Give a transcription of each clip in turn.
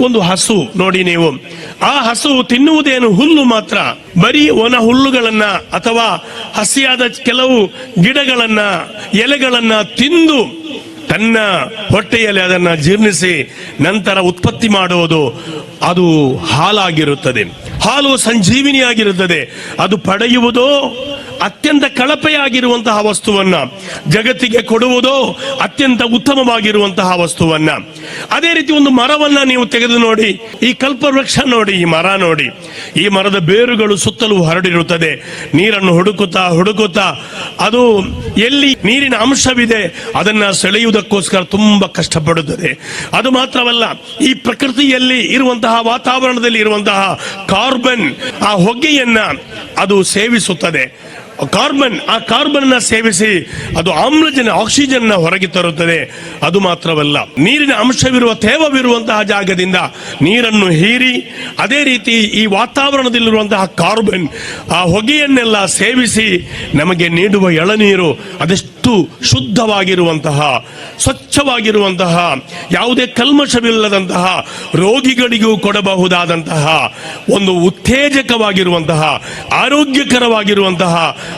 ಒಂದು ಹಸು ನೋಡಿ ನೀವು. ಆ ಹಸು ತಿನ್ನುವುದೇನು ಹುಲ್ಲು ಮಾತ್ರ. ಬರೀ ಒಣ ಹುಲ್ಲುಗಳನ್ನ ಅಥವಾ ಹಸಿಯಾದ ಕೆಲವು ಗಿಡಗಳನ್ನ, ಎಲೆಗಳನ್ನ ತಿಂದು ತನ್ನ ಹೊಟ್ಟೆಯಲ್ಲಿ ಅದನ್ನ ಜೀರ್ಣಿಸಿ ನಂತರ ಉತ್ಪತ್ತಿ ಮಾಡುವುದು ಅದು ಹಾಲಾಗಿರುತ್ತದೆ. ಹಾಲು ಸಂಜೀವಿನಿಯಾಗಿರುತ್ತದೆ. ಅದು ಪಡೆಯುವುದೋ ಅತ್ಯಂತ ಕಳಪೆಯಾಗಿರುವಂತಹ ವಸ್ತುವನ್ನ ಜಗತ್ತಿಗೆ ಕೊಡುವುದೋ ಅತ್ಯಂತ ಉತ್ತಮವಾಗಿರುವಂತಹ ವಸ್ತುವನ್ನ. ಅದೇ ರೀತಿ ಒಂದು ಮರವನ್ನ ನೀವು ತೆಗೆದು ನೋಡಿ, ಈ ಕಲ್ಪವೃಕ್ಷ ನೋಡಿ, ಈ ಮರ ನೋಡಿ. ಈ ಮರದ ಬೇರುಗಳು ಸುತ್ತಲೂ ಹರಡಿರುತ್ತದೆ. ನೀರನ್ನು ಹುಡುಕುತ್ತಾ ಹುಡುಕುತ್ತಾ, ಅದು ಎಲ್ಲಿ ನೀರಿನ ಅಂಶವಿದೆ, ಅದನ್ನ ಸೆಳೆಯುವುದಕ್ಕೋಸ್ಕರ ತುಂಬಾ ಕಷ್ಟಪಡುತ್ತದೆ. ಅದು ಮಾತ್ರವಲ್ಲ, ಈ ಪ್ರಕೃತಿಯಲ್ಲಿ ಇರುವಂತಹ ವಾತಾವರಣದಲ್ಲಿ ಇರುವಂತಹ ಕಾರ್ಬನ್, ಆ ಹೊಗೆಯನ್ನ ಅದು ಸೇವಿಸುತ್ತದೆ. ಕಾರ್ಬನ್, ಆ ಕಾರ್ಬನ್ನ ಸೇವಿಸಿ ಅದು ಆಮ್ಲಜನ ಆಕ್ಸಿಜನ್ನ ಹೊರಗೆ ತರುತ್ತದೆ. ಅದು ಮಾತ್ರವಲ್ಲ, ನೀರಿನ ಅಂಶವಿರುವ ತೇವವಿರುವಂತಹ ಜಾಗದಿಂದ ನೀರನ್ನು ಹೀರಿ, ಅದೇ ರೀತಿ ಈ ವಾತಾವರಣದಲ್ಲಿರುವಂತಹ ಕಾರ್ಬನ್, ಆ ಹೊಗೆಯನ್ನೆಲ್ಲ ಸೇವಿಸಿ ನಮಗೆ ನೀಡುವ ಎಳನೀರು ಅದೆಷ್ಟು ಶುದ್ಧವಾಗಿರುವಂತಹ, ಸ್ವಚ್ಛವಾಗಿರುವಂತಹ, ಯಾವುದೇ ಕಲ್ಮಶವಿಲ್ಲದಂತಹ, ರೋಗಿಗಳಿಗೂ ಕೊಡಬಹುದಾದಂತಹ, ಒಂದು ಉತ್ತೇಜಕವಾಗಿರುವಂತಹ, ಆರೋಗ್ಯಕರವಾಗಿರುವಂತಹ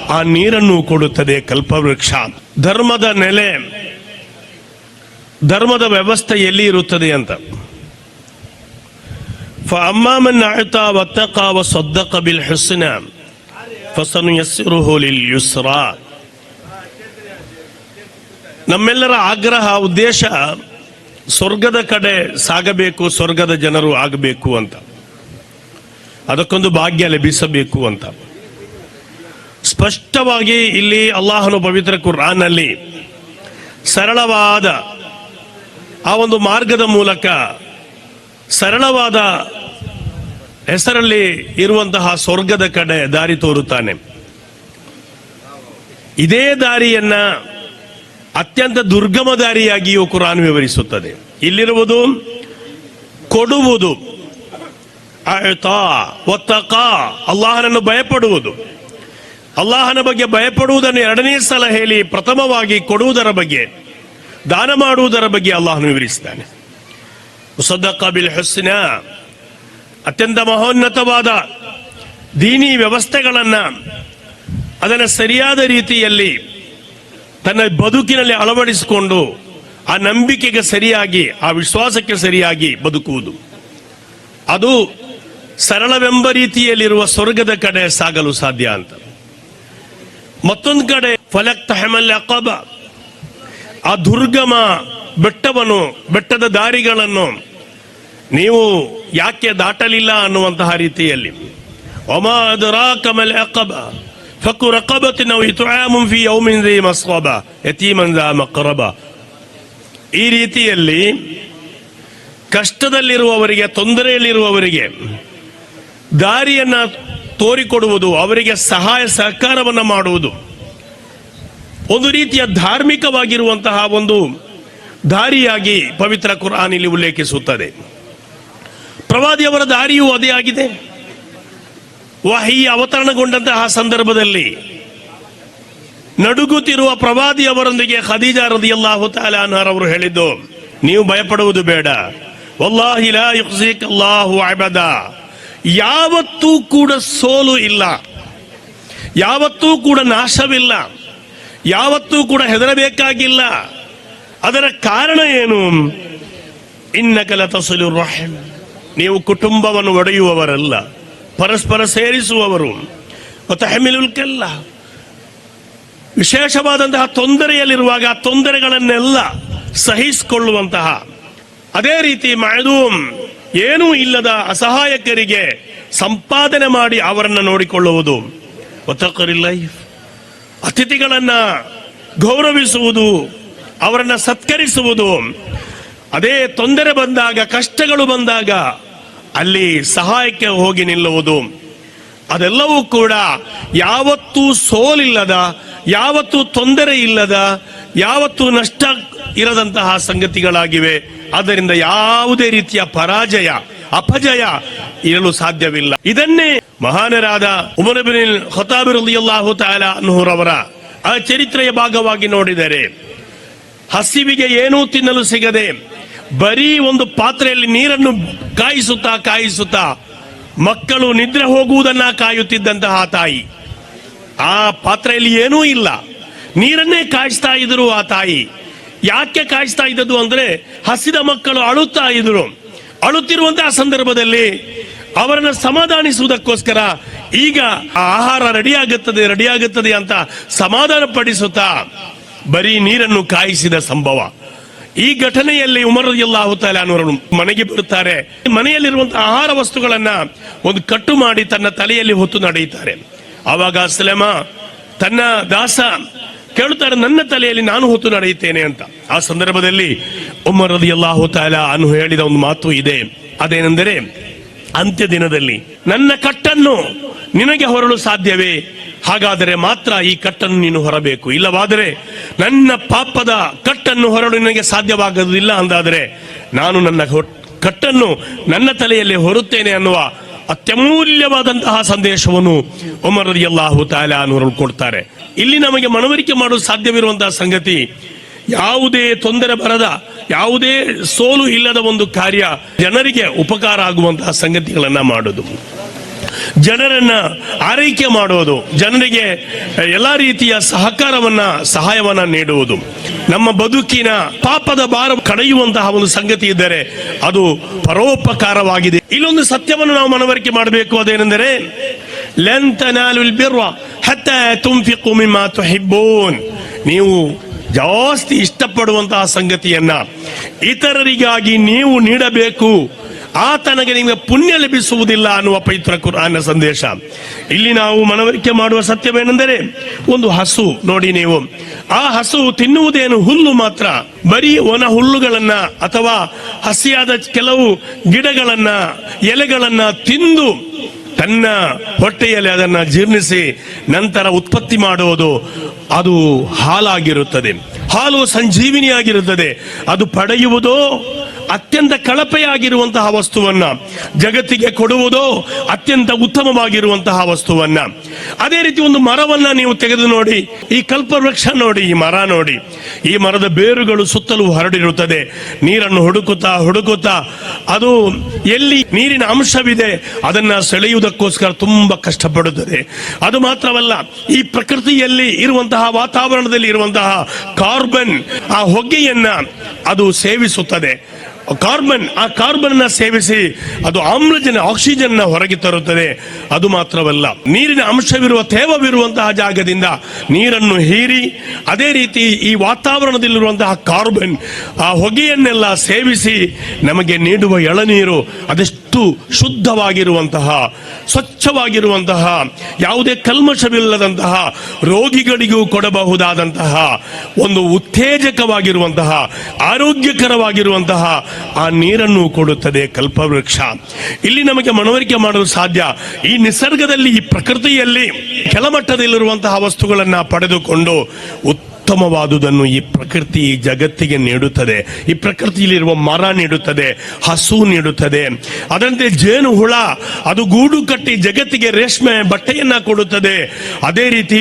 ಆ ನೀರನ್ನು ಕೊಡುತ್ತದೆ ಕಲ್ಪವೃಕ್ಷ. ಧರ್ಮದ ನೆಲೆ, ಧರ್ಮದ ವ್ಯವಸ್ಥೆ ಎಲ್ಲಿ ಇರುತ್ತದೆ ಅಂತ. ಫಮ್ಮನ್ ಅಳ್ತಾ ವತ್ತಕ ವ ಸದ್ದಕ ಬಿಲ್ ಹುಸ್ನ, ಫಸನು ಹೆಸರು ಹೋಲಿಲ್ ನಮ್ಮೆಲ್ಲರ ಆಗ್ರಹ, ಉದ್ದೇಶ ಸ್ವರ್ಗದ ಕಡೆ ಸಾಗಬೇಕು, ಸ್ವರ್ಗದ ಜನರು ಆಗಬೇಕು ಅಂತ. ಅದಕ್ಕೊಂದು ಭಾಗ್ಯ ಲಭಿಸಬೇಕು ಅಂತ. ಸ್ಪಷ್ಟವಾಗಿ ಇಲ್ಲಿ ಅಲ್ಲಾಹನು ಪವಿತ್ರ ಕುರ್ಆನ್ನಲ್ಲಿ ಸರಳವಾದ ಆ ಒಂದು ಮಾರ್ಗದ ಮೂಲಕ ಸರಳವಾದ ಹೆಸರಲ್ಲಿ ಇರುವಂತಹ ಸ್ವರ್ಗದ ಕಡೆ ದಾರಿ ತೋರುತ್ತಾನೆ. ಇದೇ ದಾರಿಯನ್ನ ಅತ್ಯಂತ ದುರ್ಗಮ ದಾರಿಯಾಗಿಯೂ ಕುರಾನ್ ವಿವರಿಸುತ್ತದೆ. ಇಲ್ಲಿರುವುದು ಕೊಡುವುದು. ಅಲ್ಲಾಹನನ್ನು ಭಯಪಡುವುದು. ಅಲ್ಲಾಹನ ಬಗ್ಗೆ ಭಯಪಡುವುದನ್ನು ಎರಡನೇ ಸಲ ಹೇಳಿ ಪ್ರಥಮವಾಗಿ ಕೊಡುವುದರ ಬಗ್ಗೆ, ದಾನ ಮಾಡುವುದರ ಬಗ್ಗೆ ಅಲ್ಲಾಹನು ಮುಸದ್ದಕ ಬಿಲ್ ಹುಸ್ನ, ಅತ್ಯಂತ ಮಹೋನ್ನತವಾದ ದೀನಿ ವ್ಯವಸ್ಥೆಗಳನ್ನ ಅದನ್ನು ಸರಿಯಾದ ರೀತಿಯಲ್ಲಿ ತನ್ನ ಬದುಕಿನಲ್ಲಿ ಅಳವಡಿಸಿಕೊಂಡು ಆ ನಂಬಿಕೆಗೆ ಸರಿಯಾಗಿ, ಆ ವಿಶ್ವಾಸಕ್ಕೆ ಸರಿಯಾಗಿ ಬದುಕುವುದು. ಅದು ಸರಳವೆಂಬ ರೀತಿಯಲ್ಲಿರುವ ಸ್ವರ್ಗದ ಕಡೆ ಸಾಗಲು ಸಾಧ್ಯ ಅಂತ. ಮತ್ತೊಂದು ಕಡೆ, ಫಲಕ್ ತಹಮಲ್ ಅಕಬ. ಆ ದುರ್ಗಮ ಬೆಟ್ಟವನ್ನು, ಬೆಟ್ಟದ ದಾರಿಗಳನ್ನು ನೀವು ಯಾಕೆ ದಾಟಲಿಲ್ಲ ಅನ್ನುವಂತಹ ರೀತಿಯಲ್ಲಿ. ಈ ರೀತಿಯಲ್ಲಿ ಕಷ್ಟದಲ್ಲಿರುವವರಿಗೆ, ತೊಂದರೆಯಲ್ಲಿರುವವರಿಗೆ ದಾರಿಯನ್ನ ತೋರಿಕೊಡುವುದು, ಅವರಿಗೆ ಸಹಾಯ ಸಹಕಾರವನ್ನು ಮಾಡುವುದು. ಒಂದು ರೀತಿಯ ಧಾರ್ಮಿಕವಾಗಿರುವಂತಹ ಒಂದು ದಾರಿಯಾಗಿ ಪವಿತ್ರ ಕುರಾನ್ ಇಲ್ಲಿ ಉಲ್ಲೇಖಿಸುತ್ತದೆ. ಪ್ರವಾದಿಯವರ ದಾರಿಯೂ ಅದೇ ಆಗಿದೆ. ವಾಹಿ ಅವತರಣಗೊಂಡಂತಹ ಸಂದರ್ಭದಲ್ಲಿ ನಡುಗುತ್ತಿರುವ ಪ್ರವಾದಿಯವರೊಂದಿಗೆ ಖದೀಜಾ ರದಿಯಲ್ಲಾಹು ಅವರು ಹೇಳಿದ್ದು, ನೀವು ಭಯಪಡುವುದು ಬೇಡ. ಅಲ್ಲಾಹು ಅಬದ. ಯಾವತ್ತೂ ಕೂಡ ಸೋಲು ಇಲ್ಲ. ಯಾವತ್ತೂ ಕೂಡ ನಾಶವಿಲ್ಲ. ಯಾವತ್ತೂ ಕೂಡ ಹೆದರಬೇಕಾಗಿಲ್ಲ. ಅದರ ಕಾರಣ ಏನು? ಇನ್ನಕಲ ತಸಲು ರಹಮ್. ನೀವು ಕುಟುಂಬವನ್ನು ಒಡೆಯುವವರಲ್ಲ. ಪರಸ್ಪರ ಸೇರಿಸುವವರು. ಮತ್ತು ಹೆಮಿಲುಲ್ಕೆಲ್ಲ ವಿಶೇಷವಾದಂತಹ ತೊಂದರೆಯಲ್ಲಿರುವಾಗ ಆ ತೊಂದರೆಗಳನ್ನೆಲ್ಲ ಸಹಿಸಿಕೊಳ್ಳುವಂತಹ. ಅದೇ ರೀತಿ ಮಹದೂಮ್ ಏನೂ ಇಲ್ಲದ ಅಸಹಾಯಕರಿಗೆ ಸಂಪಾದನೆ ಮಾಡಿ ಅವರನ್ನು ನೋಡಿಕೊಳ್ಳುವುದು. ಲೈಫ್. ಅತಿಥಿಗಳನ್ನ ಗೌರವಿಸುವುದು, ಅವರನ್ನು ಸತ್ಕರಿಸುವುದು. ಅದೇ ತೊಂದರೆ ಬಂದಾಗ, ಕಷ್ಟಗಳು ಬಂದಾಗ ಅಲ್ಲಿ ಸಹಾಯಕ್ಕೆ ಹೋಗಿ ನಿಲ್ಲುವುದು. ಅದೆಲ್ಲವೂ ಕೂಡ ಯಾವತ್ತೂ ಸೋಲಿಲ್ಲದ, ಯಾವತ್ತೂ ತೊಂದರೆ ಇಲ್ಲದ, ಯಾವತ್ತೂ ನಷ್ಟ ಇರದಂತಹ ಸಂಗತಿಗಳಾಗಿವೆ. ಆದ್ದರಿಂದ ಯಾವುದೇ ರೀತಿಯ ಪರಾಜಯ, ಅಪಜಯ ಇರಲು ಸಾಧ್ಯವಿಲ್ಲ. ಇದನ್ನೇ ಮಹಾನರಾದ ಉಮರ್ ಬಿನ್ ಖತಾಬ್ ರಲಿಯಲ್ಲಾಹು ತಾಲ ಅನ್ನುರವರ ಆ ಚರಿತ್ರೆಯ ಭಾಗವಾಗಿ ನೋಡಿದರೆ, ಹಸಿವಿಗೆ ಏನೂ ತಿನ್ನಲು ಸಿಗದೆ ಬರೀ ಒಂದು ಪಾತ್ರೆಯಲ್ಲಿ ನೀರನ್ನು ಕಾಯಿಸುತ್ತಾ ಕಾಯಿಸುತ್ತಾ ಮಕ್ಕಳು ನಿದ್ರೆ ಹೋಗುವುದನ್ನ ಕಾಯುತ್ತಿದ್ದಂತಹ ತಾಯಿ. ಆ ಪಾತ್ರೆಯಲ್ಲಿ ಏನೂ ಇಲ್ಲ. ನೀರನ್ನೇ ಕಾಯಿಸ್ತಾ ಇದ್ರು ಆ ತಾಯಿ. ಯಾಕೆ ಕಾಯಿಸ್ತಾ ಇದ್ದದ್ದು ಅಂದ್ರೆ ಹಸಿದ ಮಕ್ಕಳು ಅಳುತ್ತಾ ಇದ್ರು. ಅಳುತ್ತಿರುವಂತಹ ಸಂದರ್ಭದಲ್ಲಿ ಅವರನ್ನು ಸಮಾಧಾನಿಸುವುದಕ್ಕೋಸ್ಕರ ಈಗ ಆಹಾರ ರೆಡಿ ಆಗುತ್ತದೆ ರೆಡಿ ಆಗುತ್ತದೆ ಅಂತ ಸಮಾಧಾನ ಪಡಿಸುತ್ತಾ ಬರೀ ನೀರನ್ನು ಕಾಯಿಸಿದ ಸಂಭವ. ಈ ಘಟನೆಯಲ್ಲಿ ಉಮರ್ ಅನ್ನೋರು ಮನೆಗೆ ಬರುತ್ತಾರೆ. ಮನೆಯಲ್ಲಿರುವಂತಹ ಆಹಾರ ವಸ್ತುಗಳನ್ನ ಒಂದು ಕಟ್ಟು ಮಾಡಿ ತನ್ನ ತಲೆಯಲ್ಲಿ ಹೊತ್ತು ನಡೆಯುತ್ತಾರೆ. ಆವಾಗ ಸಲೆಮ ತನ್ನ ದಾಸ ಕೇಳುತ್ತಾರೆ ನನ್ನ ತಲೆಯಲ್ಲಿ ನಾನು ಹೊತ್ತು ನಡೆಯುತ್ತೇನೆ ಅಂತ. ಆ ಸಂದರ್ಭದಲ್ಲಿ ಉಮರ್ ರಲಿಯಲ್ಲಾಹು ತಾಲ ಅನ್ನು ಹೇಳಿದ ಒಂದು ಮಾತು ಇದೆ. ಅದೇನೆಂದರೆ, ಅಂತ್ಯ ದಿನದಲ್ಲಿ ನನ್ನ ಕಟ್ಟನ್ನು ನಿನಗೆ ಹೊರಲು ಸಾಧ್ಯವೇ? ಹಾಗಾದರೆ ಮಾತ್ರ ಈ ಕಟ್ಟನ್ನು ನೀನು ಹೊರಬೇಕು. ಇಲ್ಲವಾದರೆ ನನ್ನ ಪಾಪದ ಕಟ್ಟನ್ನು ಹೊರಲು ನಿನಗೆ ಸಾಧ್ಯವಾಗುವುದಿಲ್ಲ ಅಂದಾದರೆ, ನಾನು ನನ್ನ ಕಟ್ಟನ್ನು ನನ್ನ ತಲೆಯಲ್ಲಿ ಹೊರುತ್ತೇನೆ ಅನ್ನುವ ಅತ್ಯಮೂಲ್ಯವಾದಂತಹ ಸಂದೇಶವನ್ನು ರಲಿಯಲ್ಲಾಹು ತಾಲಾ ಅನ್ನೋರು ಕೊಡ್ತಾರೆ. ಇಲ್ಲಿ ನಮಗೆ ಮನವರಿಕೆ ಮಾಡಲು ಸಾಧ್ಯವಿರುವಂತಹ ಸಂಗತಿ, ಯಾವುದೇ ತೊಂದರೆ ಬರದ, ಯಾವುದೇ ಸೋಲು ಇಲ್ಲದ ಒಂದು ಕಾರ್ಯ ಜನರಿಗೆ ಉಪಕಾರ ಆಗುವಂತಹ ಸಂಗತಿಗಳನ್ನ ಮಾಡೋದು. ಜನರನ್ನ ಆರೈಕೆ ಮಾಡುವುದು ಜನರಿಗೆ ಎಲ್ಲ ರೀತಿಯ ಸಹಕಾರವನ್ನ, ಸಹಾಯವನ್ನ ನೀಡುವುದು. ನಮ್ಮ ಬದುಕಿನ ಪಾಪದ ಭಾರ ಕಡೆಯುವಂತಹ ಒಂದು ಸಂಗತಿ ಇದ್ದರೆ ಅದು ಪರೋಪಕಾರವಾಗಿದೆ. ಇಲ್ಲೊಂದು ಸತ್ಯವನ್ನು ನಾವು ಮನವರಿಕೆ ಮಾಡಬೇಕು ಅದೇನೆಂದರೆ ನೀವು ಜಾಸ್ತಿ ಇಷ್ಟಪಡುವಂತಹ ಸಂಗತಿಯನ್ನ, ಇತರರಿಗಾಗಿ ನೀವು ನೀಡಬೇಕು ಆತನಿಗೆ ನಿಮಗೆ ಪುಣ್ಯ ಲಭಿಸುವುದಿಲ್ಲ ಅನ್ನುವ ಪೈತ್ರ ಕುರಾನ ಸಂದೇಶ. ಇಲ್ಲಿ ನಾವು ಮನವರಿಕೆ ಮಾಡುವ ಸತ್ಯವೇನೆಂದರೆ, ಒಂದು ಹಸು. ನೋಡಿ ನೀವು, ಆ ಹಸು ತಿನ್ನುವುದೇನು ಹುಲ್ಲು ಮಾತ್ರ. ಬರೀ ಒಣ ಹುಲ್ಲುಗಳನ್ನ ಅಥವಾ ಹಸಿಯಾದ ಕೆಲವು ಗಿಡಗಳನ್ನ, ಎಲೆಗಳನ್ನ ತಿಂದು ತನ್ನ ಹೊಟ್ಟೆಯಲ್ಲಿ ಅದನ್ನ ಜೀರ್ಣಿಸಿ ನಂತರ ಉತ್ಪತ್ತಿ ಮಾಡುವುದು, ಅದು ಹಾಲಾಗಿರುತ್ತದೆ. ಹಾಲು ಸಂಜೀವಿನಿಯಾಗಿರುತ್ತದೆ. ಅದು ಪಡೆಯುವುದೋ ಅತ್ಯಂತ ಕಳಪೆಯಾಗಿರುವಂತಹ ವಸ್ತುವನ್ನ ಜಗತ್ತಿಗೆ ಕೊಡುವುದೋ ಅತ್ಯಂತ ಉತ್ತಮವಾಗಿರುವಂತಹ ವಸ್ತುವನ್ನ. ಅದೇ ರೀತಿ ಒಂದು ಮರವನ್ನ ನೀವು ತೆಗೆದು ನೋಡಿ, ಈ ಕಲ್ಪವೃಕ್ಷ ನೋಡಿ, ಈ ಮರ ನೋಡಿ. ಈ ಮರದ ಬೇರುಗಳು ಸುತ್ತಲೂ ಹರಡಿರುತ್ತದೆ. ನೀರನ್ನು ಹುಡುಕುತ್ತಾ ಹುಡುಕುತ್ತಾ, ಅದು ಎಲ್ಲಿ ನೀರಿನ ಅಂಶವಿದೆ ಅದನ್ನ ಸೆಳೆಯುವುದಕ್ಕೋಸ್ಕರ ತುಂಬಾ ಕಷ್ಟಪಡುತ್ತದೆ. ಅದು ಮಾತ್ರವಲ್ಲ, ಈ ಪ್ರಕೃತಿಯಲ್ಲಿ ಇರುವಂತಹ ವಾತಾವರಣದಲ್ಲಿ ಇರುವಂತಹ ಕಾರ್ಬನ್, ಆ ಹೊಗೆಯನ್ನ ಅದು ಸೇವಿಸುತ್ತದೆ. ಕಾರ್ಬನ್, ಆ ಕಾರ್ಬನ್ ಸೇವಿಸಿ ಅದು ಆಮ್ಲಜನ ಆಕ್ಸಿಜನ್ ಹೊರಗೆ ತರುತ್ತದೆ. ಅದು ಮಾತ್ರವಲ್ಲ, ನೀರಿನ ಅಂಶವಿರುವ ತೇವವಿರುವಂತಹ ಜಾಗದಿಂದ ನೀರನ್ನು ಹೀರಿ, ಅದೇ ರೀತಿ ಈ ವಾತಾವರಣದಲ್ಲಿರುವಂತಹ ಕಾರ್ಬನ್, ಆ ಹೊಗೆಯನ್ನೆಲ್ಲ ಸೇವಿಸಿ ನಮಗೆ ನೀಡುವ ಎಳನೀರು, ಅದೆಷ್ಟು ಶುದ್ಧವಾಗಿರುವಂತಹ, ಸ್ವಚ್ಛವಾಗಿರುವಂತಹ, ಯಾವುದೇ ಕಲ್ಮಶವಿಲ್ಲದಂತಹ, ರೋಗಿಗಳಿಗೂ ಕೊಡಬಹುದಾದಂತಹ, ಒಂದು ಉತ್ತೇಜಕವಾಗಿರುವಂತಹ, ಆರೋಗ್ಯಕರವಾಗಿರುವಂತಹ ಆ ನೀರನ್ನು ಕೊಡುತ್ತದೆ ಕಲ್ಪವೃಕ್ಷ. ಇಲ್ಲಿ ನಮಗೆ ಮನವರಿಕೆ ಮಾಡಲು ಸಾಧ್ಯ. ಈ ನಿಸರ್ಗದಲ್ಲಿ, ಈ ಪ್ರಕೃತಿಯಲ್ಲಿ ಕೆಳಮಟ್ಟದಲ್ಲಿರುವಂತಹ ವಸ್ತುಗಳನ್ನು ಪಡೆದುಕೊಂಡು ಉತ್ತಮವಾದುದನ್ನು ಈ ಪ್ರಕೃತಿ ಈ ಜಗತ್ತಿಗೆ ನೀಡುತ್ತದೆ. ಈ ಪ್ರಕೃತಿಯಲ್ಲಿರುವ ಮರ ನೀಡುತ್ತದೆ, ಹಸು ನೀಡುತ್ತದೆ. ಅದರಂತೆ ಜೇನು ಹುಳ, ಅದು ಗೂಡು ಕಟ್ಟಿ ಜಗತ್ತಿಗೆ ರೇಷ್ಮೆ ಬಟ್ಟೆಯನ್ನ ಕೊಡುತ್ತದೆ. ಅದೇ ರೀತಿ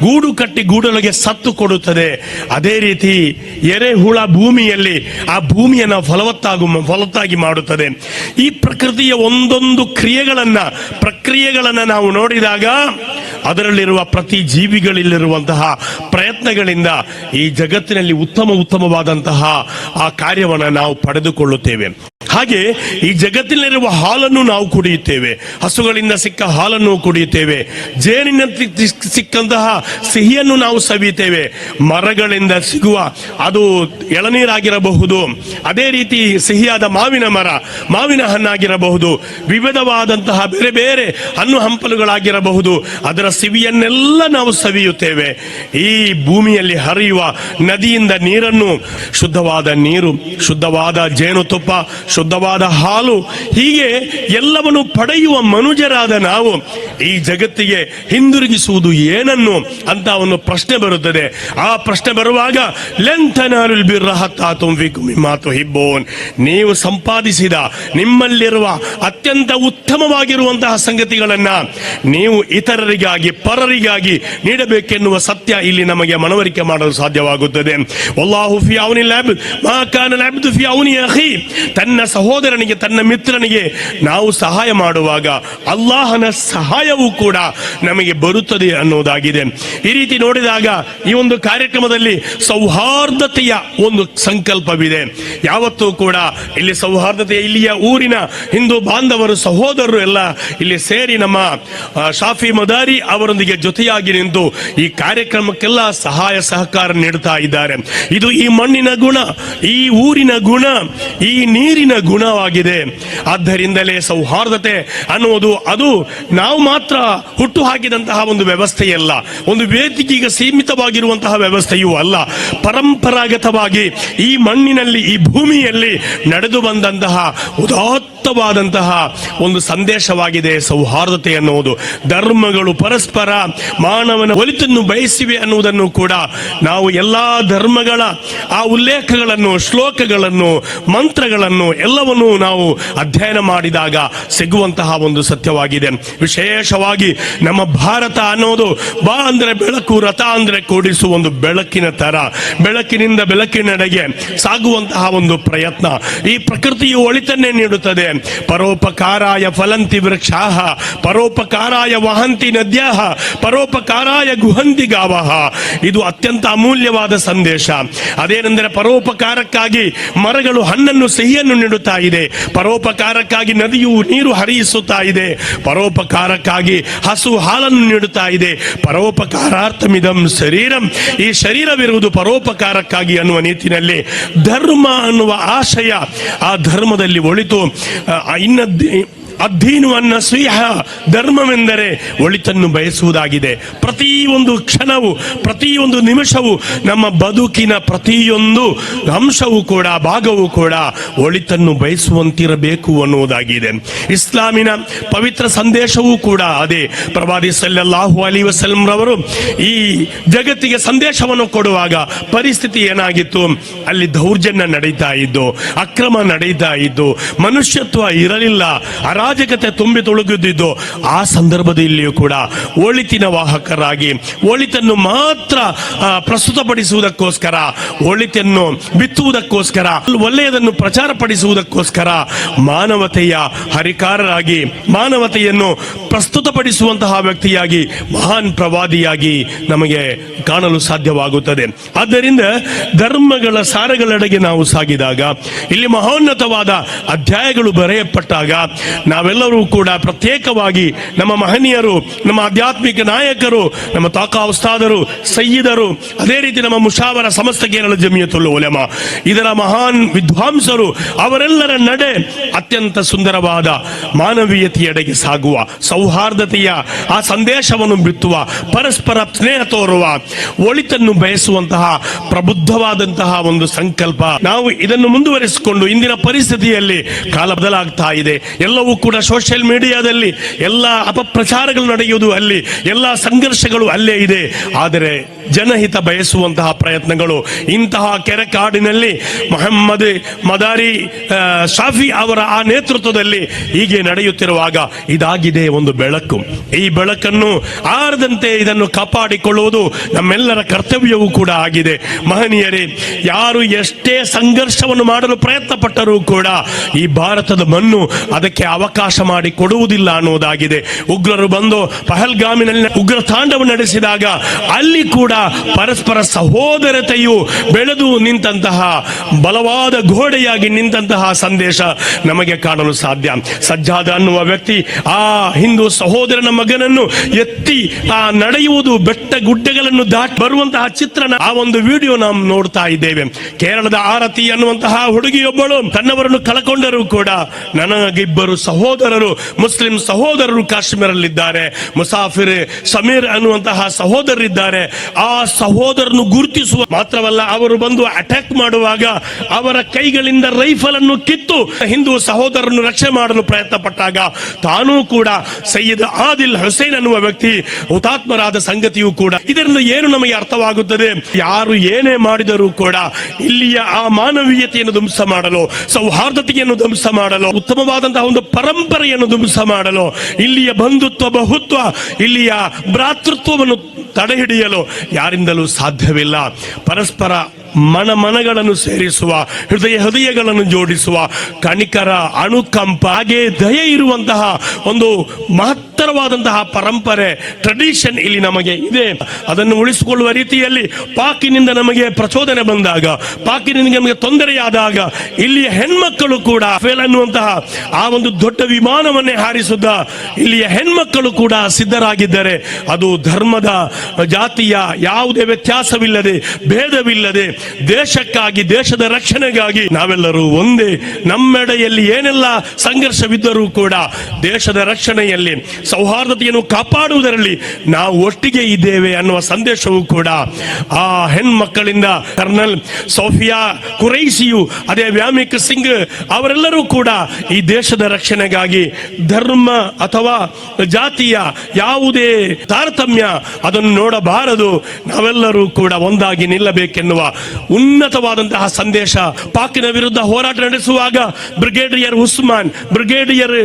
ಗೂಡು ಕಟ್ಟಿ ಗೂಡೊಳಗೆ ಸತ್ತು ಕೊಡುತ್ತದೆ. ಅದೇ ರೀತಿ ಎರೆಹುಳ ಭೂಮಿಯಲ್ಲಿ ಆ ಭೂಮಿಯನ್ನ ಫಲವತ್ತಾಗು, ಫಲವತ್ತಾಗಿ ಮಾಡುತ್ತದೆ. ಈ ಪ್ರಕೃತಿಯ ಒಂದೊಂದು ಕ್ರಿಯೆಗಳನ್ನ, ಪ್ರಕ್ರಿಯೆಗಳನ್ನ ನಾವು ನೋಡಿದಾಗ ಅದರಲ್ಲಿರುವ ಪ್ರತಿ ಜೀವಿಗಳಲ್ಲಿರುವಂತಹ ಪ್ರಯತ್ನಗಳಿಂದ ಈ ಜಗತ್ತಿನಲ್ಲಿ ಉತ್ತಮ ಉತ್ತಮವಾದಂತಹ ಆ ಕಾರ್ಯವನ್ನು ನಾವು ಪಡೆದುಕೊಳ್ಳುತ್ತೇವೆ. ಹಾಗೆ ಈ ಜಗತ್ತಿನಲ್ಲಿರುವ ಹಾಲನ್ನು ನಾವು ಕುಡಿಯುತ್ತೇವೆ. ಹಸುಗಳಿಂದ ಸಿಕ್ಕ ಹಾಲನ್ನು ಕುಡಿಯುತ್ತೇವೆ. ಜೇನಿನ ಸಿಕ್ಕಂತಹ ಸಿಹಿಯನ್ನು ನಾವು ಸವಿಯುತ್ತೇವೆ. ಮರಗಳಿಂದ ಸಿಗುವ ಅದು ಎಳನೀರಾಗಿರಬಹುದು. ಅದೇ ರೀತಿ ಸಿಹಿಯಾದ ಮಾವಿನ ಮರ, ಮಾವಿನ ಹಣ್ಣಾಗಿರಬಹುದು. ವಿವಿಧವಾದಂತಹ ಬೇರೆ ಬೇರೆ ಹಣ್ಣು ಹಂಪಲುಗಳಾಗಿರಬಹುದು. ಅದರ ಸಿವಿಯನ್ನೆಲ್ಲ ನಾವು ಸವಿಯುತ್ತೇವೆ. ಈ ಭೂಮಿಯಲ್ಲಿ ಹರಿಯುವ ನದಿಯಿಂದ ನೀರನ್ನು, ಶುದ್ಧವಾದ ನೀರು, ಶುದ್ಧವಾದ ಜೇನುತುಪ್ಪ ಶುದ್ಧವಾದ ಹಾಲು. ಹೀಗೆ ಎಲ್ಲವನ್ನು ಪಡೆಯುವ ಮನುಜರಾದ ನಾವು ಈ ಜಗತ್ತಿಗೆ ಹಿಂದಿರುಗಿಸುವುದು ಏನನ್ನು ಅಂತ ಒಂದು ಪ್ರಶ್ನೆ ಬರುತ್ತದೆ. ಆ ಪ್ರಶ್ನೆ ಬರುವಾಗ ಮಾತು ಹಿಬ್ಬೋನ್ ನೀವು ಸಂಪಾದಿಸಿದ, ನಿಮ್ಮಲ್ಲಿರುವ ಅತ್ಯಂತ ಉತ್ತಮವಾಗಿರುವಂತಹ ಸಂಗತಿಗಳನ್ನ ನೀವು ಇತರರಿಗಾಗಿ, ಪರರಿಗಾಗಿ ನೀಡಬೇಕೆನ್ನುವ ಸತ್ಯ ಇಲ್ಲಿ ನಮಗೆ ಮನವರಿಕೆ ಮಾಡಲು ಸಾಧ್ಯವಾಗುತ್ತದೆ. ವಲ್ಲಾಹು ಸಹೋದರನಿಗೆ, ತನ್ನ ಮಿತ್ರನಿಗೆ ನಾವು ಸಹಾಯ ಮಾಡುವಾಗ ಅಲ್ಲಾಹನ ಸಹಾಯವೂ ಕೂಡ ನಮಗೆ ಬರುತ್ತದೆ ಅನ್ನೋದಾಗಿದೆ. ಈ ರೀತಿ ನೋಡಿದಾಗ ಈ ಒಂದು ಕಾರ್ಯಕ್ರಮದಲ್ಲಿ ಸೌಹಾರ್ದತೆಯ ಒಂದು ಸಂಕಲ್ಪವಿದೆ. ಯಾವತ್ತೂ ಕೂಡ ಇಲ್ಲಿ ಸೌಹಾರ್ದತೆ ಇಲ್ಲಿಯ ಊರಿನ ಹಿಂದೂ ಬಾಂಧವರು, ಸಹೋದರರು ಎಲ್ಲ ಇಲ್ಲಿ ಸೇರಿ ನಮ್ಮ ಶಾಫಿ ಮದಾರಿ ಅವರೊಂದಿಗೆ ಜೊತೆಯಾಗಿ ನಿಂತು ಈ ಕಾರ್ಯಕ್ರಮಕ್ಕೆಲ್ಲ ಸಹಾಯ ಸಹಕಾರ ನೀಡುತ್ತಾ ಇದ್ದಾರೆ. ಇದು ಈ ಮಣ್ಣಿನ ಗುಣ, ಈ ಊರಿನ ಗುಣ, ಈ ನೀರಿನ ಗುಣವಾಗಿದೆ. ಆದ್ದರಿಂದಲೇ ಸೌಹಾರ್ದತೆ ಅನ್ನುವುದು ಅದು ನಾವು ಮಾತ್ರ ಹುಟ್ಟು ಹಾಕಿದಂತಹ ಒಂದು ವ್ಯವಸ್ಥೆಯಲ್ಲ. ಒಂದು ವೇದಿಕೆಗೆ ಸೀಮಿತವಾಗಿರುವಂತಹ ವ್ಯವಸ್ಥೆಯೂ ಅಲ್ಲ. ಪರಂಪರಾಗತವಾಗಿ ಈ ಮಣ್ಣಿನಲ್ಲಿ, ಈ ಭೂಮಿಯಲ್ಲಿ ನಡೆದು ಬಂದಂತಹ ಉದಾತ್ತವಾದಂತಹ ಒಂದು ಸಂದೇಶವಾಗಿದೆ ಸೌಹಾರ್ದತೆ ಅನ್ನುವುದು ಧರ್ಮಗಳು ಪರಸ್ಪರ ಮಾನವನ ಒಲಿತನ್ನು ಬಯಸಿವೆ ಅನ್ನುವುದನ್ನು ಕೂಡ ನಾವು ಎಲ್ಲಾ ಧರ್ಮಗಳ ಆ ಉಲ್ಲೇಖಗಳನ್ನು, ಶ್ಲೋಕಗಳನ್ನು, ಮಂತ್ರಗಳನ್ನು ಎಲ್ಲವನ್ನೂ ನಾವು ಅಧ್ಯಯನ ಮಾಡಿದಾಗ ಸಿಗುವಂತಹ ಒಂದು ಸತ್ಯವಾಗಿದೆ. ವಿಶೇಷವಾಗಿ ನಮ್ಮ ಭಾರತ ಅನ್ನೋದು ಬಾ ಅಂದ್ರೆ ಬೆಳಕು, ರಥ ಅಂದ್ರೆ ಕೂಡಿಸುವ ಒಂದು ಬೆಳಕಿನ ತರ ಬೆಳಕಿನಿಂದ ಬೆಳಕಿನೆಡೆಗೆ ಸಾಗುವಂತಹ ಒಂದು ಪ್ರಯತ್ನ. ಈ ಪ್ರಕೃತಿಯು ಒಳಿತನ್ನೇ ನೀಡುತ್ತದೆ. ಪರೋಪಕಾರಾಯ ಫಲಂತಿ ವೃಕ್ಷಾಹ, ಪರೋಪಕಾರಾಯ ವಹಂತಿ ನದ್ಯಾಹ, ಪರೋಪಕಾರಾಯ ಗುಹಂತಿ ಗಾವಹ. ಇದು ಅತ್ಯಂತ ಅಮೂಲ್ಯವಾದ ಸಂದೇಶ. ಅದೇನೆಂದರೆ ಪರೋಪಕಾರಕ್ಕಾಗಿ ಮರಗಳು ಹಣ್ಣನ್ನು ಸಿಹಿಯನ್ನು ನೀಡುತ್ತಾ ಇದೆ. ಪರೋಪಕಾರಕ್ಕಾಗಿ ನದಿಯು ನೀರು ಹರಿಯಿಸುತ್ತಾ ಇದೆ. ಪರೋಪಕಾರಕ್ಕಾಗಿ ಹಸು ಹಾಲನ್ನು ನೀಡುತ್ತಾ ಇದೆ. ಪರೋಪಕಾರಾರ್ಥಮಿದಂ ಶರೀರಂ. ಈ ಶರೀರವಿರುವುದು ಪರೋಪಕಾರಕ್ಕಾಗಿ ಅನ್ನುವ ನೀತಿನಲ್ಲಿ ಧರ್ಮ ಅನ್ನುವ ಆಶಯ ಆ ಧರ್ಮದಲ್ಲಿ ಒಳಿತು. ಆ, ಅಧೀನವನ್ನ ಸ್ವೀಹ ಧರ್ಮವೆಂದರೆ ಒಳಿತನ್ನು ಬಯಸುವುದಾಗಿದೆ. ಪ್ರತಿಯೊಂದು ಕ್ಷಣವು, ಪ್ರತಿಯೊಂದು ನಿಮಿಷವು ನಮ್ಮ ಬದುಕಿನ ಪ್ರತಿಯೊಂದು ಅಂಶವೂ ಕೂಡ, ಭಾಗವೂ ಕೂಡ ಒಳಿತನ್ನು ಬಯಸುವಂತಿರಬೇಕು ಅನ್ನುವುದಾಗಿದೆ. ಇಸ್ಲಾಮಿನ ಪವಿತ್ರ ಸಂದೇಶವೂ ಕೂಡ ಅದೇ. ಪ್ರವಾದಿ ಸಲ್ಲಾಹು ಅಲಿ ರವರು ಈ ಜಗತ್ತಿಗೆ ಸಂದೇಶವನ್ನು ಕೊಡುವಾಗ ಪರಿಸ್ಥಿತಿ ಏನಾಗಿತ್ತು? ಅಲ್ಲಿ ದೌರ್ಜನ್ಯ ನಡೀತಾ ಇದ್ದು, ಅಕ್ರಮ ನಡೀತಾ ಇದ್ದು, ಮನುಷ್ಯತ್ವ ಇರಲಿಲ್ಲ. ಅರಾಜಕತೆ ತುಂಬಿ ತುಳುಗುತ್ತಿದ್ದು ಆ ಸಂದರ್ಭದಲ್ಲಿಯೂ ಕೂಡ ಒಳಿತಿನ ವಾಹಕರಾಗಿ, ಒಳಿತನ್ನು ಮಾತ್ರ ಪ್ರಸ್ತುತಪಡಿಸುವುದಕ್ಕೋಸ್ಕರ, ಒಳಿತನ್ನು ಬಿತ್ತುವುದಕ್ಕೋಸ್ಕರ, ಒಳ್ಳೆಯದನ್ನು ಪ್ರಚಾರ ಪಡಿಸುವುದಕ್ಕೋಸ್ಕರ ಮಾನವತೆಯ ಹರಿಕಾರರಾಗಿ, ಮಾನವತೆಯನ್ನು ಪ್ರಸ್ತುತಪಡಿಸುವಂತಹ ವ್ಯಕ್ತಿಯಾಗಿ, ಮಹಾನ್ ಪ್ರವಾದಿಯಾಗಿ ನಮಗೆ ಕಾಣಲು ಸಾಧ್ಯವಾಗುತ್ತದೆ. ಆದ್ದರಿಂದ ಧರ್ಮಗಳ ಸಾರಗಳೆಡೆಗೆ ನಾವು ಸಾಗಿದಾಗ, ಇಲ್ಲಿ ಮಹೋನ್ನತವಾದ ಅಧ್ಯಾಯಗಳು ಬರೆಯಲ್ಪಟ್ಟಾಗ ನಾವೆಲ್ಲರೂ ಕೂಡ ಪ್ರತ್ಯೇಕವಾಗಿ ನಮ್ಮ ಮಹನೀಯರು, ನಮ್ಮ ಆಧ್ಯಾತ್ಮಿಕ ನಾಯಕರು, ನಮ್ಮ ತಾಕಾ ಉಸ್ತಾದರು ಸೈಯಿದರು ಅದೇ ರೀತಿ ನಮ್ಮ ಮುಷಾವರ ಸಮಸ್ತ ಕೇರಳ ಜಮಿಯತುಲ್ ಉಲೆಮ. ಇದರ ಮಹಾನ್ ವಿದ್ವಾಂಸರು ಅವರೆಲ್ಲರ ನಡೆ ಅತ್ಯಂತ ಸುಂದರವಾದ ಮಾನವೀಯತೆಯೆಡೆಗೆ ಸಾಗುವ, ಸೌಹಾರ್ದತೆಯ ಆ ಸಂದೇಶವನ್ನು ಬಿತ್ತುವ, ಪರಸ್ಪರ ಸ್ನೇಹ ತೋರುವ, ಒಳಿತನ್ನು ಬಯಸುವಂತಹ ಪ್ರಬುದ್ಧವಾದಂತಹ ಒಂದು ಸಂಕಲ್ಪ. ನಾವು ಇದನ್ನು ಮುಂದುವರಿಸಿಕೊಂಡು ಇಂದಿನ ಪರಿಸ್ಥಿತಿಯಲ್ಲಿ ಕಾಲ ಬದಲಾಗ್ತಾ ಇದೆ. ಎಲ್ಲವೂ ಕೂಡ ಸೋಷಿಯಲ್ ಮೀಡಿಯಾದಲ್ಲಿ ಎಲ್ಲ ಅಪಪ್ರಚಾರಗಳು ನಡೆಯುವುದು ಅಲ್ಲಿ, ಎಲ್ಲ ಸಂಘರ್ಷಗಳು ಅಲ್ಲೇ ಇದೆ. ಆದರೆ ಜನಹಿತ ಬಯಸುವಂತಹ ಪ್ರಯತ್ನಗಳು ಇಂತಹ ಕೆರೆ ಕಾಡಿನಲ್ಲಿ ಮೊಹಮ್ಮದ್ ಮದಾರಿ ಶಾಫಿ ಅವರ ಆ ನೇತೃತ್ವದಲ್ಲಿ ಹೀಗೆ ನಡೆಯುತ್ತಿರುವಾಗ ಇದಾಗಿದೆ ಒಂದು ಬೆಳಕು. ಈ ಬೆಳಕನ್ನು ಆರದಂತೆ ಇದನ್ನು ಕಾಪಾಡಿಕೊಳ್ಳುವುದು ನಮ್ಮೆಲ್ಲರ ಕರ್ತವ್ಯವೂ ಕೂಡ ಆಗಿದೆ. ಮಹನೀಯರೇ, ಯಾರು ಎಷ್ಟೇ ಸಂಘರ್ಷವನ್ನು ಮಾಡಲು ಪ್ರಯತ್ನ ಪಟ್ಟರೂ ಕೂಡ ಈ ಭಾರತದ ಮಣ್ಣು ಅದಕ್ಕೆ ಅವಕಾಶ ಮಾಡಿ ಕೊಡುವುದಿಲ್ಲ ಅನ್ನೋದಾಗಿದೆ. ಉಗ್ರರು ಬಂದು ಪಹಲ್ಗಾಮಿನಲ್ಲಿ ಉಗ್ರ ತಾಂಡವ ನಡೆಸಿದಾಗ ಅಲ್ಲಿ ಕೂಡ ಪರಸ್ಪರ ಸಹೋದರತೆಯು ಬೆಳೆದು ನಿಂತಹ ಬಲವಾದ ಗೋಡೆಯಾಗಿ ನಿಂತಹ ಸಂದೇಶ ನಮಗೆ ಕಾಣಲು ಸಾಧ್ಯ. ಸಜ್ಜಾದ ಅನ್ನುವ ವ್ಯಕ್ತಿ ಆ ಹಿಂದೂ ಹಿಂದೂ ಸಹೋದರನ ಮಗನನ್ನು ಎತ್ತಿ ಆ ನಡೆಯುವುದು ಬೆಟ್ಟ ಗುಡ್ಡಗಳನ್ನು ದಾಟಿ ಬರುವಂತಹ ಚಿತ್ರಣ ಆ ಒಂದು ವಿಡಿಯೋ ನಾವು ನೋಡ್ತಾ ಇದ್ದೇವೆ. ಕೇರಳದ ಆರತಿ ಅನ್ನುವಂತಹ ಹುಡುಗಿಯೊಬ್ಬಳು ತನ್ನವರನ್ನು ಕಳಕೊಂಡರೂ ಕೂಡ ನನಗಿಬ್ಬರು ಸಹೋದರರು, ಮುಸ್ಲಿಂ ಸಹೋದರರು ಕಾಶ್ಮೀರಲ್ಲಿದ್ದಾರೆ. ಮುಸಾಫಿರ್ ಸಮೀರ್ ಅನ್ನುವಂತಹ ಸಹೋದರರಿದ್ದಾರೆ. ಆ ಸಹೋದರನ್ನು ಗುರುತಿಸುವ ಮಾತ್ರವಲ್ಲ, ಅವರು ಬಂದು ಅಟ್ಯಾಕ್ ಮಾಡುವಾಗ ಅವರ ಕೈಗಳಿಂದ ರೈಫಲ್ ಅನ್ನು ಕಿತ್ತು ಹಿಂದೂ ಸಹೋದರನ್ನು ರಕ್ಷೆ ಮಾಡಲು ಪ್ರಯತ್ನ ಪಟ್ಟಾಗ ತಾನೂ ಕೂಡ ಸೈಯದ್ ಆದಿಲ್ ಹುಸೇನ್ ಅನ್ನುವ ವ್ಯಕ್ತಿ ಹುತಾತ್ಮರಾದ ಸಂಗತಿಯೂ ಕೂಡ ಇದರಿಂದ ಏನು ನಮಗೆ ಅರ್ಥವಾಗುತ್ತದೆ? ಯಾರು ಏನೇ ಮಾಡಿದರೂ ಕೂಡ ಇಲ್ಲಿಯ ಆ ಮಾನವೀಯತೆಯನ್ನು ಧ್ವಂಸ ಮಾಡಲು, ಸೌಹಾರ್ದತೆಯನ್ನು ಧ್ವಂಸ ಮಾಡಲು, ಉತ್ತಮವಾದಂತಹ ಒಂದು ಪರಂಪರೆಯನ್ನು ಧ್ವಂಸ ಮಾಡಲು ಇಲ್ಲಿಯ ಬಂಧುತ್ವ ಬಹುತ್ವ ಇಲ್ಲಿಯ ಭ್ರಾತೃತ್ವವನ್ನು ತಡೆಹಿಡಿಯಲು ಯಾರಿಂದಲೂ ಸಾಧ್ಯವಿಲ್ಲ. ಪರಸ್ಪರ ಮನ ಮನಗಳನ್ನು ಸೇರಿಸುವ, ಹೃದಯ ಹೃದಯಗಳನ್ನು ಜೋಡಿಸುವ ಕಣಿಕರ ಅಣುಕಂಪ ಹಾಗೆ ದಯೆ ಇರುವಂತಹ ಒಂದು ಮಹತ್ತರವಾದಂತಹ ಪರಂಪರೆ ಟ್ರೆಡಿಷನ್ ಇಲ್ಲಿ ನಮಗೆ ಇದೆ. ಅದನ್ನು ಉಳಿಸಿಕೊಳ್ಳುವ ರೀತಿಯಲ್ಲಿ ಪಾಕಿನಿಂದ ನಮಗೆ ಪ್ರಚೋದನೆ ಬಂದಾಗ, ಪಾಕಿನಿಂದ ನಮಗೆ ತೊಂದರೆಯಾದಾಗ, ಇಲ್ಲಿಯ ಹೆಣ್ಮಕ್ಕಳು ಕೂಡ ಫೇಲ್ ಅನ್ನುವಂತಹ ಆ ಒಂದು ದೊಡ್ಡ ವಿಮಾನವನ್ನೇ ಹಾರಿಸುತ್ತ ಇಲ್ಲಿಯ ಹೆಣ್ಮಕ್ಕಳು ಕೂಡ ಸಿದ್ಧರಾಗಿದ್ದರೆ ಅದು ಧರ್ಮದ ಜಾತಿಯ ಯಾವುದೇ ವ್ಯತ್ಯಾಸವಿಲ್ಲದೆ, ಭೇದವಿಲ್ಲದೆ ದೇಶಕ್ಕಾಗಿ, ದೇಶದ ರಕ್ಷಣೆಗಾಗಿ ನಾವೆಲ್ಲರೂ ಒಂದೇ, ನಮ್ಮೆಡೆಯಲ್ಲಿ ಏನೆಲ್ಲ ಸಂಘರ್ಷವಿದ್ದರೂ ಕೂಡ ದೇಶದ ರಕ್ಷಣೆಯಲ್ಲಿ, ಸೌಹಾರ್ದತೆಯನ್ನು ಕಾಪಾಡುವುದರಲ್ಲಿ ನಾವು ಒಟ್ಟಿಗೆ ಇದ್ದೇವೆ ಅನ್ನುವ ಸಂದೇಶವೂ ಕೂಡ ಆ ಹೆಣ್ಮಕ್ಕಳಿಂದ ಕರ್ನಲ್ ಸೋಫಿಯಾ ಕುರೈಸಿಯು ಅದೇ ವ್ಯಾಮಿಕ್ ಸಿಂಗ್ ಅವರೆಲ್ಲರೂ ಕೂಡ ಈ ದೇಶದ ರಕ್ಷಣೆಗಾಗಿ ಧರ್ಮ ಅಥವಾ ಜಾತಿಯ ಯಾವುದೇ ತಾರತಮ್ಯ ಅದನ್ನು ನೋಡಬಾರದು. ನಾವೆಲ್ಲರೂ ಕೂಡ ಒಂದಾಗಿ ನಿಲ್ಲಬೇಕೆನ್ನುವ ಉನ್ನತವಾದಂತಹ ಸಂದೇಶ. ಪಾಕಿನ ವಿರುದ್ಧ ಹೋರಾಟ ನಡೆಸುವಾಗ ಬ್ರಿಗೇಡಿಯರ್ ಉಸ್ಮಾನ್, ಬ್ರಿಗೇಡಿಯರ್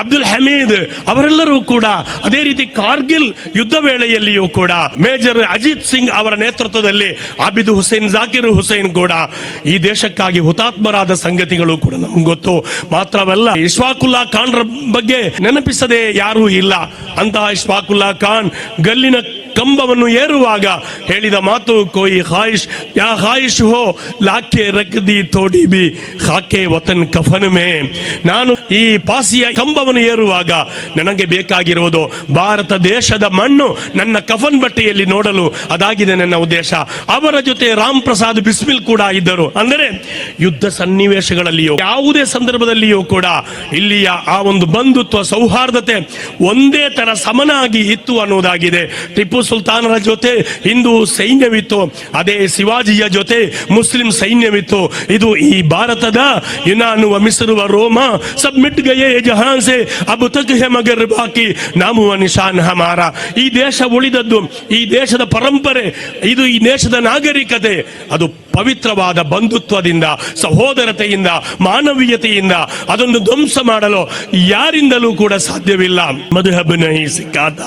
ಅಬ್ದುಲ್ ಹಮೀದ್ ಅವರೆಲ್ಲರೂ ಕೂಡ ಅದೇ ರೀತಿ ಕಾರ್ಗಿಲ್ ಯುದ್ಧ ವೇಳೆಯಲ್ಲಿಯೂ ಕೂಡ ಮೇಜರ್ ಅಜಿತ್ ಸಿಂಗ್ ಅವರ ನೇತೃತ್ವದಲ್ಲಿ ಆಬಿದ್ ಹುಸೇನ್, ಜಾಕಿರ್ ಹುಸೇನ್ ಕೂಡ ಈ ದೇಶಕ್ಕಾಗಿ ಹುತಾತ್ಮರಾದ ಸಂಗತಿಗಳು ಕೂಡ ನಮ್ಗೆ ಗೊತ್ತು. ಮಾತ್ರವಲ್ಲ ಇಶ್ವಾಕುಲ್ಲಾ ಖಾನ್ ಬಗ್ಗೆ ನೆನಪಿಸದೆ ಯಾರೂ ಇಲ್ಲ. ಅಂತಹ ಇಶ್ವಾಕುಲ್ಲಾ ಖಾನ್ ಗಲ್ಲಿನ ಕಂಬವನ್ನು ಏರುವಾಗ ಹೇಳಿದ ಮಾತು, ಕೋಯಿ ಖಾಯಿಶ್ ಯಾ ख्वाहिश हो लाके रख दी थोड़ी भी खाके वतन कफन में। नानू ಈ ಪಾಸಿಯ ಕಂಬವನ್ನು ಏರುವಾಗ ನನಗೆ ಬೇಕಾಗಿರುವುದು ಭಾರತ ದೇಶದ ಮಣ್ಣು ನನ್ನ ಕಫನ್ ಬಟ್ಟೆಯಲ್ಲಿ ನೋಡಲು ಅದಾಗಿದೆ ನನ್ನ ಉದ್ದೇಶ. ಅವರ ಜೊತೆ ರಾಮ್ ಪ್ರಸಾದ್ ಬಿಸ್ಮಿಲ್ ಕೂಡ ಇದ್ದರು. ಅಂದರೆ ಯುದ್ಧ ಸನ್ನಿವೇಶಗಳಲ್ಲಿಯೂ, ಯಾವುದೇ ಸಂದರ್ಭದಲ್ಲಿಯೂ ಕೂಡ ಇಲ್ಲಿಯ ಆ ಒಂದು ಬಂಧುತ್ವ ಸೌಹಾರ್ದತೆ ಒಂದೇ ತರ ಸಮನಾಗಿ ಇತ್ತು ಅನ್ನುವುದಾಗಿದೆ ಟಿಪ್ಪು ಸುಲ್ತಾನರ ಜೊತೆ ಹಿಂದೂ ಸೈನ್ಯವಿತ್ತು. ಅದೇ ಶಿವಾಜಿಯ ಜೊತೆ ಮುಸ್ಲಿಂ ಸೈನ್ಯವಿತ್ತು. ಇದು ಈ ಭಾರತದ ಯುನಾನುವ ಮಿಸರುವ ರೋಮ ಸಬ್ ಮಿಟ್ ಗಯೇ ಜಹಾನ್ ಸೆ ಅಬ್ ತಕ್ ಹೆ ಮಗರ್ ಬಾಕಿ ನಾಮುವ ನಿಶಾನ್ ಹಮಾರ. ಈ ದೇಶ ಉಳಿದದ್ದು, ಈ ದೇಶದ ಪರಂಪರೆ, ಇದು ಈ ದೇಶದ ನಾಗರಿಕತೆ. ಅದು ಪವಿತ್ರವಾದ ಬಂಧುತ್ವದಿಂದ, ಸಹೋದರತೆಯಿಂದ, ಮಾನವೀಯತೆಯಿಂದ ಅದನ್ನು ಧ್ವಂಸ ಮಾಡಲು ಯಾರಿಂದಲೂ ಕೂಡ ಸಾಧ್ಯವಿಲ್ಲ. ಮಧುಹಬ್ ನಹಿ ಸಿಕ್ಕಾತ.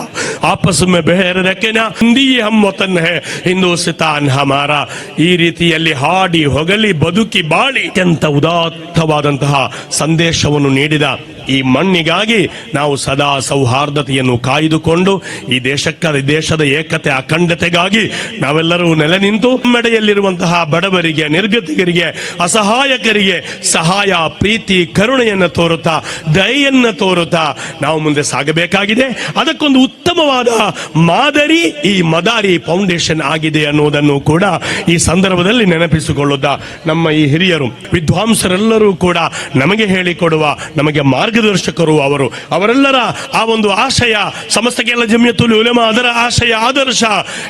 ಆಪಸ್ ಮೇ ಬೆಹರ್ ರಕೆನ. ಹಿಂದಿ ಹಮ್ ವತನ್ ಹೇ, ಹಿಂದೂಸ್ತಾನ್ ಹಮಾರ. ಈ ರೀತಿಯಲ್ಲಿ ಹಾಡಿ ಹೊಗಲಿ ಬದುಕಿ ಬಾಳಿ. ಅತ್ಯಂತ ಉದಾತ್ತವಾದಂತಹ ಸಂದೇಶವನ್ನು ನೀಡಿದ ಈ ಮಣ್ಣಿಗಾಗಿ ನಾವು ಸದಾ ಸೌಹಾರ್ದತೆಯನ್ನು ಕಾಯ್ದುಕೊಂಡು ಈ ದೇಶಕ್ಕ ದೇಶದ ಏಕತೆ ಅಖಂಡತೆಗಾಗಿ ನಾವೆಲ್ಲರೂ ನೆಲೆ ನಿಂತು ಮೆಡೆಯಲ್ಲಿರುವಂತಹ ಬಡವರಿಗೆ, ನಿರ್ಗತಿಕರಿಗೆ, ಅಸಹಾಯಕರಿಗೆ ಸಹಾಯ, ಪ್ರೀತಿ, ಕರುಣೆಯನ್ನು ತೋರುತ್ತಾ, ದಯೆಯನ್ನು ತೋರುತ್ತಾ ನಾವು ಮುಂದೆ ಸಾಗಬೇಕಾಗಿದೆ. ಅದಕ್ಕೊಂದು ಉತ್ತಮವಾದ ಮಾದರಿ ಈ ಮದಾರಿ ಫೌಂಡೇಶನ್ ಆಗಿದೆ ಅನ್ನುವುದನ್ನು ಕೂಡ ಈ ಸಂದರ್ಭದಲ್ಲಿ ನೆನಪಿಸಿಕೊಳ್ಳುತ್ತಾ ನಮ್ಮ ಈ ಹಿರಿಯರು, ವಿದ್ವಾಂಸರೆಲ್ಲರೂ ಕೂಡ ನಮಗೆ ಹೇಳಿಕೊಡುವ, ನಮಗೆ ಮಾರ್ಗದರ್ಶಕರು ಅವರು. ಅವರೆಲ್ಲರ ಆ ಒಂದು ಆಶಯ ಸಮಸ್ತಗೆಲ್ಲ ಜಮಿಯತುಲ್ ಉಲೆಮ ಅದರ ಆಶಯ, ಆದರ್ಶ,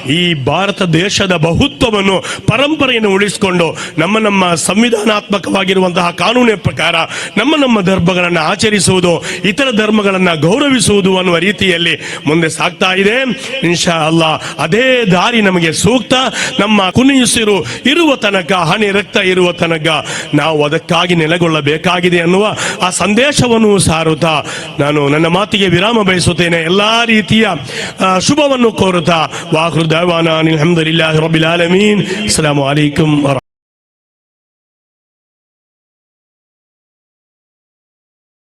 ಈ ಭಾರತ ದೇಶದ ಬಹುತ್ವವನ್ನು, ಪರಂಪರೆಯನ್ನು ಉಳಿಸಿಕೊಂಡು ನಮ್ಮ ನಮ್ಮ ಸಂವಿಧಾನಾತ್ಮಕವಾಗಿರುವಂತಹ ಕಾನೂನಿನ ಪ್ರಕಾರ, ನಮ್ಮ ನಮ್ಮ ಧರ್ಮಗಳನ್ನು ಆಚರಿಸುವುದು, ಇತರ ಧರ್ಮಗಳನ್ನು ಗೌರವಿಸುವುದು ಅನ್ನುವ ರೀತಿಯಲ್ಲಿ ಮುಂದೆ ಸಾಗ್ತಾ ಇದೆ. ಇನ್ಶಾ ಅಲ್ಲ ಅದೇ ದಾರಿ ನಮಗೆ ಸೂಕ್ತ. ನಮ್ಮ ಕುನಿಯುಸಿರು ಇರುವ ತನಕ, ಹನಿ ರಕ್ತ ಇರುವ ತನಕ ನಾವು ಅದಕ್ಕಾಗಿ ನೆಲೆಗೊಳ್ಳಬೇಕಾಗಿದೆ ಅನ್ನುವ ಆ ಸಂದೇಶವನ್ನು ಸಾರುತ್ತಾ, ನಾನು ನನ್ನ ಮಾತಿಗೆ ವಿರಾಮ ಬಯಸುತ್ತೇನೆ. ಎಲ್ಲಾ ರೀತಿಯ ಶುಭವನ್ನು ಕೋರುತ್ತಾ. ವಾಹೃ ದವಾನ ಅಲ್ಹಮ್ದುಲಿಲ್ಲಾಹಿ ರಬ್ಬಿಲ್ ಆಲಮೀನ್. ಅಸ್ಸಲಾಮು ಅಲೈಕುಂ